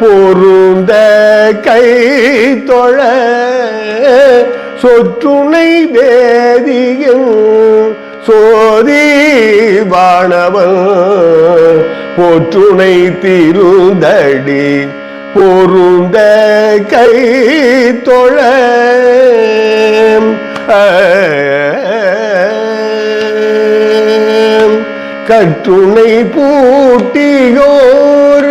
பொருந்த கை தொழ சொற்றுணை வேதியும் சோதி வாணவன் போற்றுணை திருந்தடி பொருந்த கை தொழ. கற்றுணை பூட்டியோர்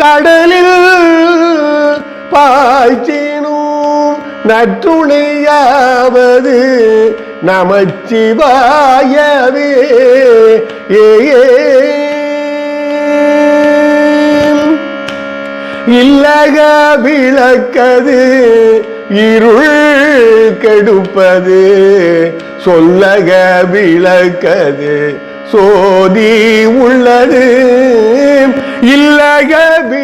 கடலில் பாய்ச்சினும் நற்றுணையாவது நமச்சிவாயவே. ஏ இல்லக விளக்கது இருள் கெடுப்பது சொல்லக விளக்கது சோதி உள்ளது.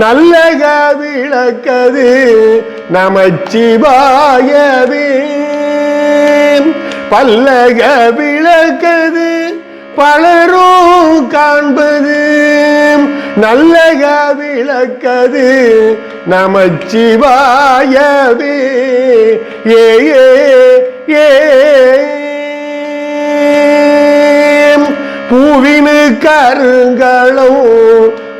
நல்லக விளக்கது நமச்சிவாயவே. பல்லக விளக்கது பலரும் காண்பது நல்லக விளக்கது நமச்சிவாயவே. ஏ ஏ பூவினு கருங்களும்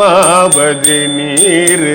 ஆ, நீரு.